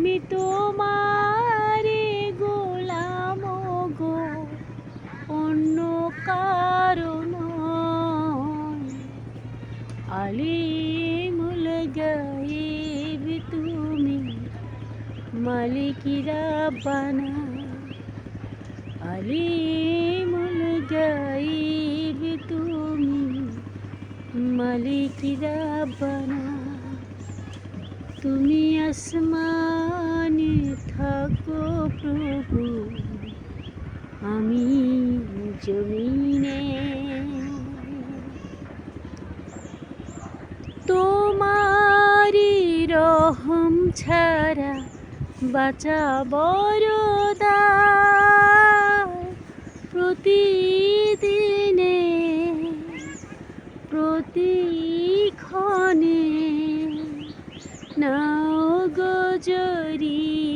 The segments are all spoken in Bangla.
আমি তোমারি গোলাম গো। অন্য কারণ আলিমুল গাইব তুমি, মালিকিরা বানা। আলিমুল গাইব তুমি, মালিকিরা বানা। তুমি আসমানে থাকো প্রভু আমি জমিনে। তোমারি রহম ছাড়া বাঁচা বড়দা প্রতিদিনে প্রতিক্ষণে নাও গজরিয়ে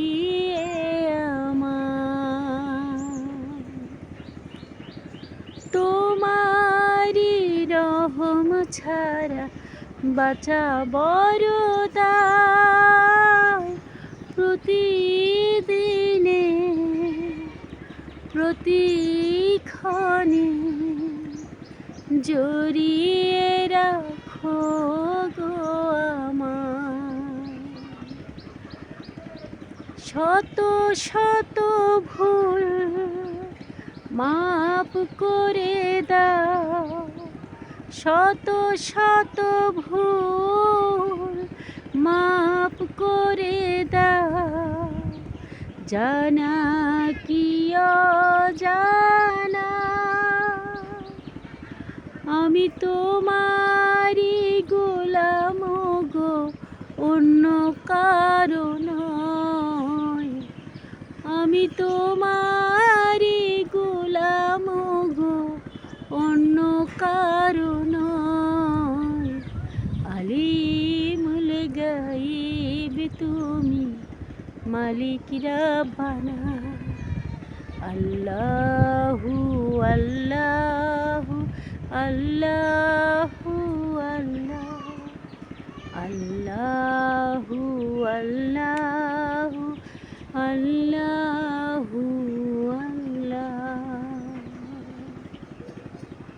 ছাড়া বাঁচা বড়দা প্রতিদিনে প্রতিক্ষণে জড়িয়ে রাখো গো শত শত ভুল মাপ করে দাও। শত শত ভুল মাপ করে দাও। জানা কি জানা আমি তোমারি গোলাম গো, অন্য কারণ আমি তোমারি গোলাম গো, অন্য কারণ আলিমুল গাইব তুমি মালিকিরা বানা আল্লাহু আল্লাহু আল্লাহু আল্লাহ আল্লাহু আল্লাহু আল্লাহ